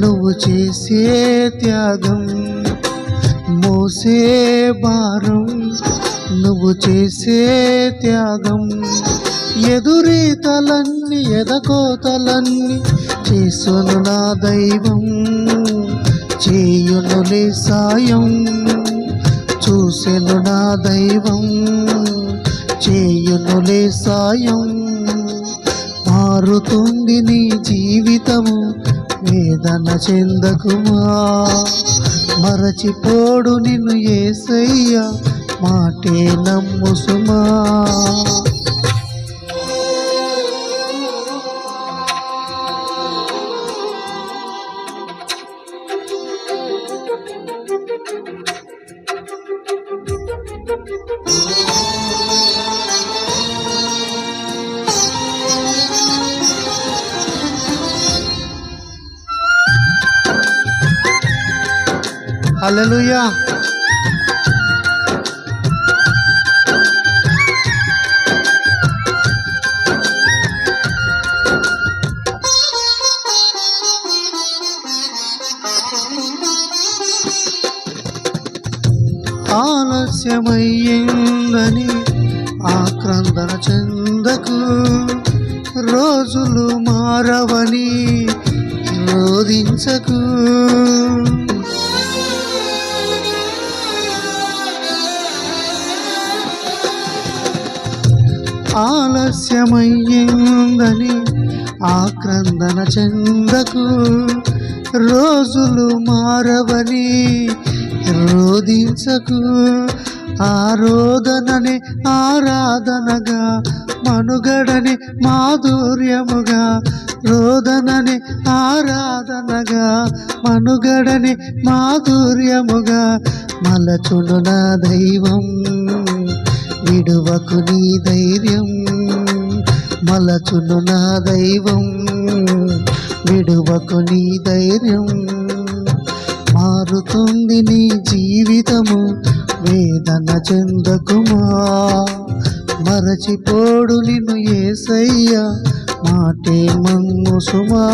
నువ్వు చేసే త్యాగం మోసే భారం. నువ్వు చేసే త్యాగం ఎదురీతలన్నీ ఎదకోతలన్నీ చేసును నా దైవం చేయునులే సాయం. చూసెను నా దైవం చేయునులే సాయం. మారుతుంది నీ జీవితము వేదన చెందకుమా? మరచిపోడు నిన్ను ఏసయ్యా మాటే నమ్ము సుమా హల్లెలూయా ఆలస్యమయ్యిందని ఆక్రందన చెందకు రోజులు మారవని రోధించకు. ఆలస్యమయ్యిందని ఆక్రందన చెందకు రోజులు మారవని రోధించకు ఆరోధనని ఆరాధనగా మనుగడని మాధుర్యముగా రోదనని ఆరాధనగా మనుగడని మాధుర్యముగా మలచును నా దైవం. విడువకు నీ ధైర్యం మలచును నా దైవం. విడువకు నీ ధైర్యం మారుతుంది నీ జీవితము వేదన చెందకుమా. మరచిపోడు నిన్ను ఏసయ్య మాటే మన్ను సుమా.